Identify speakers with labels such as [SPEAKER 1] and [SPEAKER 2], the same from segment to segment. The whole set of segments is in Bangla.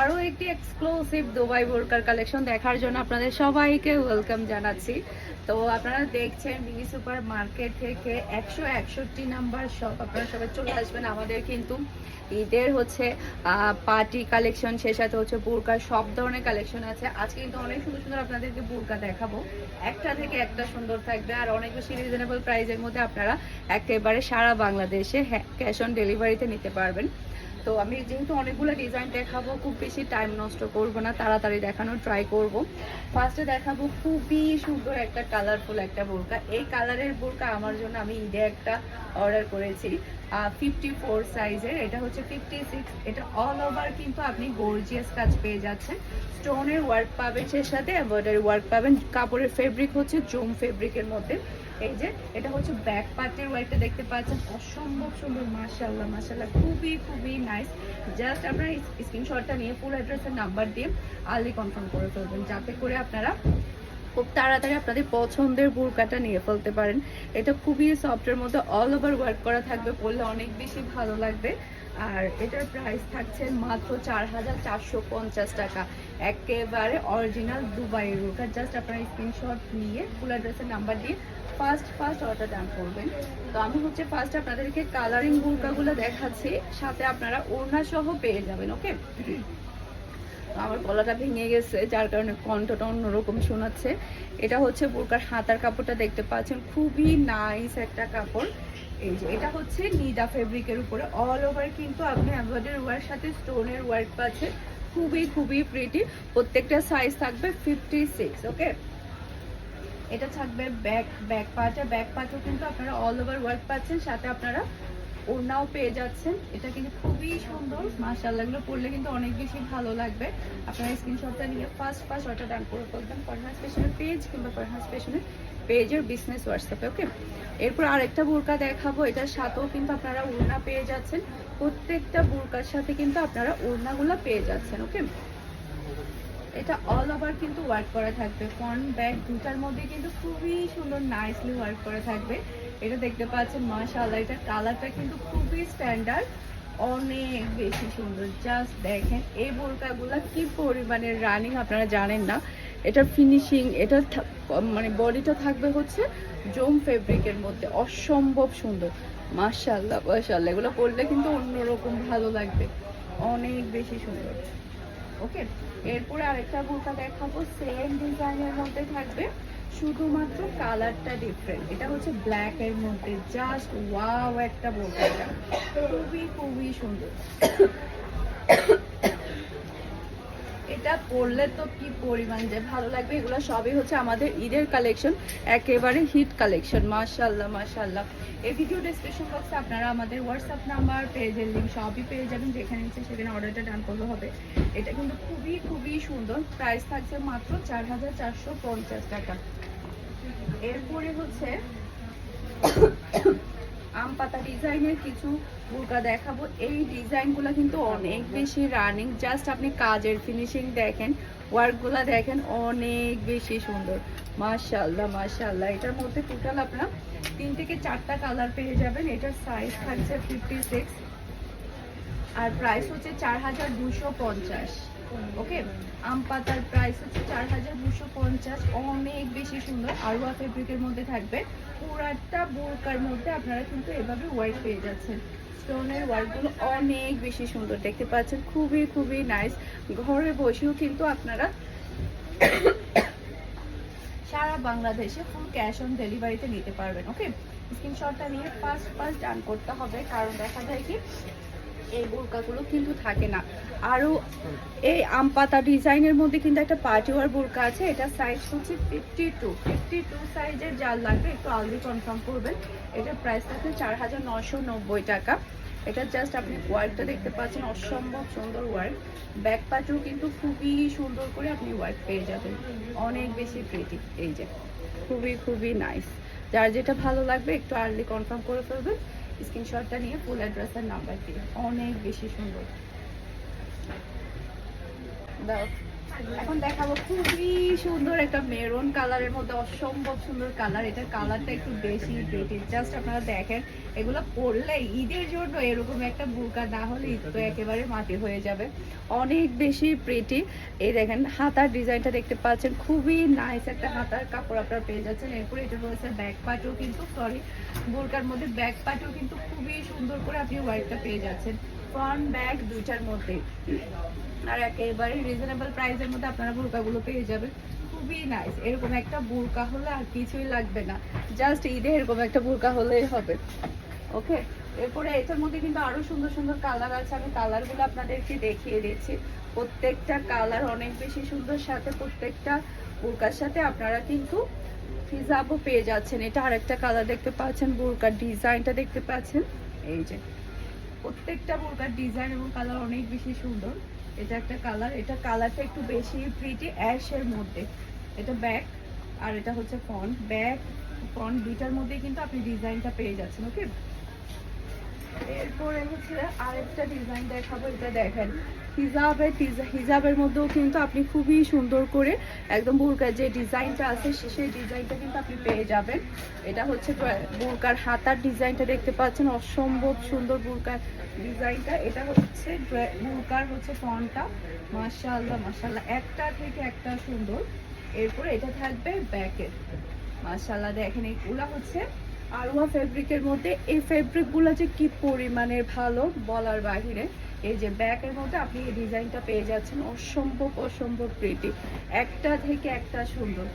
[SPEAKER 1] আরও একটি এক্সক্লুসিভ দুবাই বোরকার কালেকশন দেখার জন্য আপনাদের সবাইকে ওয়েলকাম জানাচ্ছি। তো আপনারা দেখছেন বিবি সুপার মার্কেট থেকে একশো একষট্টি নাম্বার শপ আপনারা সবাই চলে আসবেন। আমাদের কিন্তু ঈদের হচ্ছে পার্টি কালেকশন সে সাথে হচ্ছে বোরকার সব ধরনের কালেকশন আছে। আজকে কিন্তু অনেক সুন্দর সুন্দর আপনাদেরকে বোরকা দেখাবো। একটা থেকে একটা সুন্দর থাকবে আর অনেক বেশি রিজনেবল প্রাইসের মধ্যে আপনারা একেবারে সারা বাংলাদেশে ক্যাশ অন ডেলিভারিতে নিতে পারবেন। তো আমি যেহেতু অনেকগুলো ডিজাইন দেখাবো, খুব বেশি টাইম নষ্ট করব না, তাড়াতাড়ি দেখানোর ট্রাই করব। ফার্স্টে দেখাবো খুবই সুন্দর একটা কালারফুল একটা বোরকা। এই কালারের বোরকা আমার জন্য আমি ঈদে একটা অর্ডার করেছি ফিফটি ফোর সাইজের এটা হচ্ছে ফিফটি সিক্স এটা অল ওভার কিন্তু আপনি গর্জিয়াস কাজ পেয়ে যাচ্ছেন। স্টোনের ওয়ার্ক পাবেন সাথে এমব্রয়ডারি ওয়ার্ক পাবেন। কাপড়ের ফেব্রিক হচ্ছে জুম ফেব্রিকের মধ্যে। এই যে, এটা হচ্ছে ব্যাক পার্টের ওয়ার্কটা দেখতে পাচ্ছেন। অসম্ভব সুন্দর মাশাল্লাহ মাশাল্লাহ খুবই খুবই নাইস জাস্ট আপনারা স্ক্রিনশটটা নিয়ে ফুল অ্যাড্রেসের নাম্বার দিয়ে আর্লি কনফার্ম করে ফেলবেন, যাতে করে আপনারা খুব তাড়াতাড়ি আপনাদের পছন্দের বুরকাটা নিয়ে ফেলতে পারেন। এটা খুবই সফটের মধ্যে অল ওভার ওয়ার্ক করা থাকবে, পরলে অনেক বেশি ভালো লাগবে। আর এটার প্রাইস থাকছে মাত্র চার হাজার চারশো পঞ্চাশ টাকা। একেবারে অরিজিনাল দুবাইয়ের বুরকা জাস্ট আপনারা স্ক্রিনশট নিয়ে ফুল অ্যাড্রেসের নাম্বার দিয়ে ফার্স্ট ফার্স্ট অর্ডার ডান করবেন। তো আমি হচ্ছে ফার্স্ট আপনাদেরকে কালারিং বুরকাগুলো দেখাচ্ছি। সাথে আপনারা ওড়না সহ পেয়ে যাবেন ওকে আমার গলাটা ভেঙে গেছে, যার কারণে কণ্ঠটা অন্যরকম শোনাচ্ছে। এটা হচ্ছে বোরকার হাতার কাপড়টা দেখতে পাচ্ছেন। খুবই নাইস একটা কাপড়। এই যে, এটা হচ্ছে নিদা ফেব্রিকের উপরে অল ওভার কিন্তু আপনি এমব্রয়ডারি ওয়ার সাথে স্টোনের ওয়ার্ক পাচ্ছেন। খুবই খুবই প্রিটি প্রত্যেকটা সাইজ থাকবে ফিফটি সিক্স ওকে এটা থাকবে ব্যাক ব্যাক পার্টে ব্যাক পার্টও কিন্তু আপনারা অল ওভার ওয়ার্ক পাচ্ছেন, সাথে আপনারা ওড়নাও পেয়ে যাচ্ছেন। এটা কিন্তু খুবই সুন্দর। মাশাআল্লাহ, এগুলো পরলে কিন্তু অনেক বেশি ভালো লাগবে। আপনারা স্ক্রিনশটটা নিয়ে ফার্স্ট ফার্স্ট অর্ডার ডান করে ফেলবেন। পারহাস স্পেশনের পেজ কিংবা পারহাস স্পেশনের পেজের বিজনেস হোয়াটসঅ্যাপে ওকে এরপর আরেকটা বোরকা দেখাবো এটার সাথেও কিন্তু আপনারা ওড়না পেয়ে যাচ্ছেন। প্রত্যেকটা বোরকার সাথে কিন্তু আপনারা ওড়নাগুলো পেয়ে যাচ্ছেন ওকে এটা অল ওভার কিন্তু ওয়ার্ক করা থাকবে। ফ্রন্ট ব্যাক দুটার মধ্যে কিন্তু খুবই সুন্দর নাইসলি ওয়ার্ক করা থাকবে। এটা দেখতে পাচ্ছেন, মাশাআল্লাহ এটা কালারটা কিন্তু খুবই স্ট্যান্ডার্ড অনেক বেশি সুন্দর। জাস্ট দেখেন, এই বোরকাগুলো কি পরিমাণে রানিং আপনারা জানেন না। এটা ফিনিশিং এটা মানে বডিটা থাকবে হচ্ছে জোম ফেব্রিকের মধ্যে। অসম্ভব সুন্দর। মাশাআল্লাহ মাশাআল্লাহ। এগুলো পরলে কিন্তু অন্যরকম ভালো লাগবে। অনেক বেশি সুন্দর। ওকে? এরপরে আরেকটা বোরকা দেখাবো। সেম ডিজাইনের মধ্যে থাকবে। শুধুমাত্র কালারটা ডিফারেন্ট এটা হচ্ছে ব্ল্যাক এর মধ্যে। জাস্ট ওয়াও একটা বোরকা খুবই খুবই সুন্দর এটা পরলে তো কি পরিমাণ যে ভালো লাগবে? এগুলো সবই হচ্ছে আমাদের ঈদের কালেকশন একেবারে হিট কালেকশন মাশাল্লাহ মাশাল্লাহ এই ভিডিও ডিসক্রিপশন বক্সে আপনারা আমাদের হোয়াটসঅ্যাপ নাম্বার পেজের লিঙ্ক সবই পেয়ে যাবেন। যেখানে ইচ্ছে সেখানে অর্ডারটা ডান করলে হবে। এটা কিন্তু খুবই খুবই সুন্দর। প্রাইস থাকছে মাত্র চার হাজার চারশো পঞ্চাশ টাকা। এরপরে হচ্ছে আম পাতা ডিজাইনের কিছু বুরকা দেখাবো। এই ডিজাইনগুলো কিন্তু অনেক বেশি রানিং জাস্ট আপনি কাজের ফিনিশিং দেখেন ওয়ার্কগুলো দেখেন, অনেক বেশি সুন্দর। মাশাআল্লাহ মাশাআল্লাহ। এটার মধ্যে টোটাল আপনার তিন থেকে চারটা কালার পেয়ে যাবেন। এটার সাইজ থাকছে ফিফটি সিক্স আর প্রাইস হচ্ছে চার হাজার দুশো পঞ্চাশ। ওকে আম পাতার প্রাইস হচ্ছে চার হাজার দুশো পঞ্চাশ। অনেক বেশি সুন্দর। আরোয়া ফেব্রিকের মধ্যে থাকবে। পুরাটা বোরকার মধ্যে আপনারা কিন্তু এভাবে ওয়ার্ক পেয়ে যাচ্ছেন। স্টোনের ওয়ার্কগুলো অনেক বেশি সুন্দর। দেখতে পাচ্ছেন? খুবই খুবই নাইস ঘরে বসেও কিন্তু আপনারা সারা বাংলাদেশে ফুল ক্যাশ অন ডেলিভারিতে নিতে পারবেন। ওকে স্ক্রিনশটটা নিয়ে ফার্স্ট ফার্স্ট ডান করতে হবে। কারণ দেখা যায় কি এই বোরকাগুলো কিন্তু থাকে না। আরও এই আম পাতা ডিজাইনের মধ্যে কিন্তু একটা পার্টি ওয়ার বোরকা আছে, এটা সাইজ হচ্ছে ফিফটি টু ফিফটি টু সাইজের যার লাগবে, একটু আলদি কনফার্ম করবেন। এটার প্রাইস থাকবে চার হাজার নশো নব্বই টাকা। এটা জাস্ট আপনি ওয়ার্কটা দেখতে পাচ্ছেন, অসম্ভব সুন্দর ওয়ার্ক ব্যাক পাটেও কিন্তু খুবই সুন্দর করে আপনি ওয়ার্ক পেয়ে যাবেন। অনেক বেশি প্রিটি এই যে। খুবই খুবই নাইস যার যেটা ভালো লাগবে, একটু আর্লি কনফার্ম করে ফেলবেন। স্ক্রিনশটটা নিয়ে ফুল অ্যাড্রেসের নাম্বার দিয়ে অনেক বেশি সুন্দর দাও এখন দেখাবো খুবই সুন্দর একটা মেরুন কালারের মধ্যে, অসম্ভব সুন্দর কালার এটার কালারটা একটু বেশি বেটি জাস্ট আপনারা দেখেন, এগুলো পরলে ঈদের জন্য এরকম একটা বুরকা না হলে ঈদ তো একেবারে মাটি হয়ে যাবে। অনেক বেশি প্রেটি এই দেখেন, হাতার ডিজাইনটা দেখতে পাচ্ছেন। খুবই নাইস একটা হাতার কাপড় আপনারা পেয়ে যাচ্ছেন। এরপরে এটা রয়েছে ব্যাক পার্টও কিন্তু সরি বুরকার মধ্যে ব্যাক পার্টও কিন্তু খুবই সুন্দর করে আপনি হোয়াইটটা পেয়ে যাচ্ছেন। ফ্রন্ট ব্যাক দুইটার মধ্যে। আর একেবারে রিজনেবল প্রাইসের মধ্যে আপনারা বোরকাগুলো পেয়ে যাবেন। খুবই নাইস এরকম একটা বোরকা হলে আর কিছুই লাগবে না। জাস্ট ঈদে এরকম একটা বোরকা হলেই হবে। ওকে এরপরে এটার মধ্যে কিন্তু আরও সুন্দর সুন্দর কালার আছে। আমি কালারগুলো আপনাদেরকে দেখিয়ে দিচ্ছি। প্রত্যেকটা কালার অনেক বেশি সুন্দর সাথে প্রত্যেকটা বোরকার সাথে আপনারা কিন্তু হিজাবও পেয়ে যাচ্ছেন। এটা আরেকটা কালার দেখতে পাচ্ছেন। বোরকার ডিজাইনটা দেখতে পাচ্ছেন। এই যে, প্রত্যেকটা বোরকার ডিজাইন এবং কালার অনেক বেশি সুন্দর। এটা একটা কালার এটা কালারটা একটু বেশি প্রিটি অ্যাশের মধ্যে। এটা ব্যাক আর এটা হচ্ছে ফন্ট ব্যাক ফন্ট দুইটার মধ্যে কিন্তু আপনি ডিজাইনটা পেয়ে যাচ্ছেন ওকে এরপরে হচ্ছে আরেকটা ডিজাইন দেখাবো, এটা দেখেন। হিজাবের হিজাবের মধ্যেও কিন্তু আপনি খুবই সুন্দর করে একদম বুরকার যে ডিজাইনটা আছে সেই ডিজাইনটা কিন্তু আপনি পেয়ে যাবেন। এটা হচ্ছে বুরকার হাতার ডিজাইনটা দেখতে পাচ্ছেন, অসম্ভব সুন্দর বুরকার ডিজাইনটা এটা হচ্ছে বুরকার হচ্ছে ফন্টটা মাশাআল্লাহ মাশাআল্লাহ, একটা থেকে একটা সুন্দর। এরপরে এটা থাকবে ব্যাকের। মাশাআল্লাহ, দেখেন, এগুলা হচ্ছে আরোয়া ফেব্রিকের মধ্যে, এই ফেব্রিকগুলো যে কি পরিমাণের ভালো বলার বাহিরে, এই যে ব্যাকের মধ্যে আপনি এই ডিজাইনটা পেয়ে যাচ্ছেন, অসম্ভব অসম্ভব প্রিটি একটা থেকে একটা সুন্দর।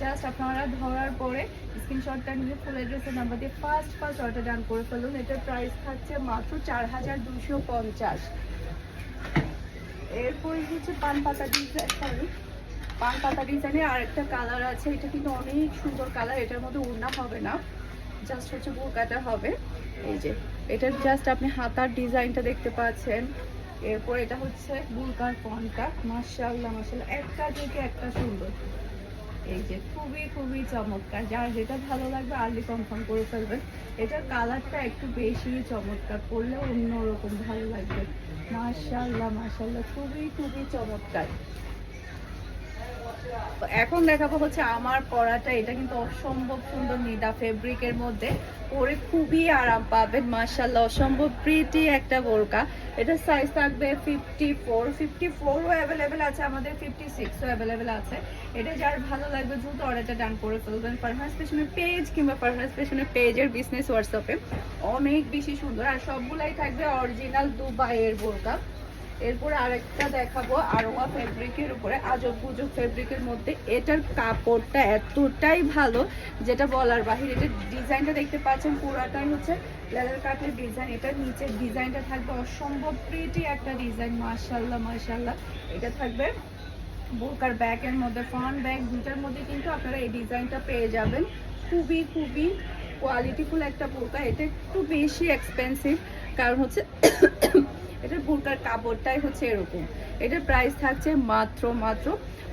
[SPEAKER 1] জাস্ট আপনারা ধরার পরে স্ক্রিনশটটা নিয়ে ফুল অ্যাড্রেসের নাম্বার দিয়ে ফার্স্ট ফার্স্ট অর্ডার ডান করে ফেলুন। এটার প্রাইস থাকছে মাত্র চার হাজার দুশো পঞ্চাশ। এরপরে হচ্ছে পান পাতা ডিজাইন সরি পান পাতা ডিজাইনের আরেকটা কালার আছে। এটা কিন্তু অনেক সুন্দর কালার এটার মধ্যে উড়না হবে না। জাস্ট হচ্ছে বোরকাটা হবে। এই যে এটার জাস্ট আপনি হাতার ডিজাইনটা দেখতে পাচ্ছেন। এরপর এটা হচ্ছে বুলকার ফন্টটা। মার্শাল্লাহ মার্শাল্লাহ একটা থেকে একটা সুন্দর। এই যে, খুবই খুবই চমৎকার। যার যেটা ভালো লাগবে আর্লি কনফার্ম করে ফেলবেন। এটার কালারটা একটু বেশি চমৎকার করলে অন্যরকম ভালো লাগবে। মার্শাল্লাহ মার্শাল্লাহ খুবই খুবই চমৎকার। এখন দেখাবো হচ্ছে আমার পরাটা। এটা কিন্তু অসম্ভব সুন্দর নিদা ফেব্রিকের মধ্যে। পরে খুবই আরাম পাবেন মার্শাল্লাহ অসম্ভব প্রিটি একটা বোরকা। এটা সাইজ থাকবে ফিফটি ফোর ফিফটি ফোরও অ্যাভেলেবেল আছে, আমাদের ফিফটি সিক্সও অ্যাভেলেবেল আছে। এটা যার ভালো লাগবে, দ্রুত অর্ডারটা ডান করে ফেলবেন পারফরমেন্স পেশনের পেজ কিংবা পারফরমেন্স পেশনের পেজের বিজনেস হোয়াটসঅ্যাপে অনেক বেশি সুন্দর, আর সবগুলাই থাকবে অরিজিনাল দুবাইয়ের বোরকা। এরপরে আরেকটা দেখাবো, আরোয়া ফেব্রিকের উপরে, আজব গুজব ফেব্রিকের মধ্যে। এটার কাপড়টা এতটাই ভালো, যেটা বলার বাহিরে, এটা ডিজাইনটা দেখতে পাচ্ছেন, পুরাটাই হচ্ছে লেদার কাটের ডিজাইন এটার নিচের ডিজাইনটা থাকবে, অসম্ভব প্রিটি একটা ডিজাইন মার্শাল্লাহ মার্শাল্লাহ এটা থাকবে বোরকার ব্যাগের মধ্যে ফ্রন্ট ব্যাগ দুটার মধ্যে কিন্তু আপনারা এই ডিজাইনটা পেয়ে যাবেন। খুবই খুবই কোয়ালিটিফুল একটা বোরকা। এটা একটু বেশি এক্সপেন্সিভ কারণ হচ্ছে এটার ভুলকার কাপড়টাই হচ্ছে এরকম। এটার প্রাইস থাকছে মাত্র মাত্র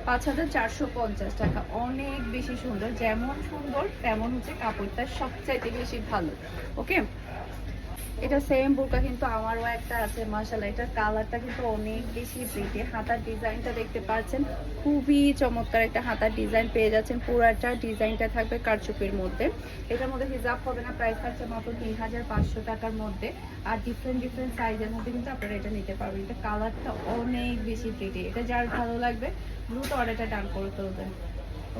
[SPEAKER 1] পাঁচ হাজার চারশো পঞ্চাশ টাকা। অনেক বেশি সুন্দর, যেমন সুন্দর, তেমন হচ্ছে কাপড়টা সবচাইতে বেশি ভালো। ওকে এটা সেম বোরকা কিন্তু আমারও একটা আছে মাশাল্লাহ এটার কালারটা কিন্তু অনেক বেশি প্রিটি হাতার ডিজাইনটা দেখতে পাচ্ছেন, খুবই চমৎকার একটা হাতার ডিজাইন পেয়ে যাচ্ছেন। পুরাটা ডিজাইনটা থাকবে কারচুপির মধ্যে। এটার মধ্যে হিজাব হবে না প্রাইস থাকছে মাত্র তিন হাজার পাঁচশো টাকার মধ্যে। আর ডিফারেন্ট ডিফারেন্ট সাইজের মধ্যে কিন্তু আপনারা এটা নিতে পারবেন। এটা কালারটা অনেক বেশি প্রিটি এটা যার ভালো লাগবে, দ্রুত অর্ডারটা ডান করে তুলবেন।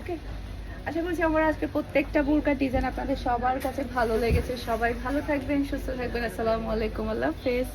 [SPEAKER 1] ওকে আশা করছি আমার আজকে প্রত্যেকটা বুরকা ডিজাইন আপনাদের সবার কাছে ভালো লেগেছে। সবাই ভালো থাকবেন, সুস্থ থাকবেন। আসসালামু আলাইকুম, আল্লাহ হাফেজ।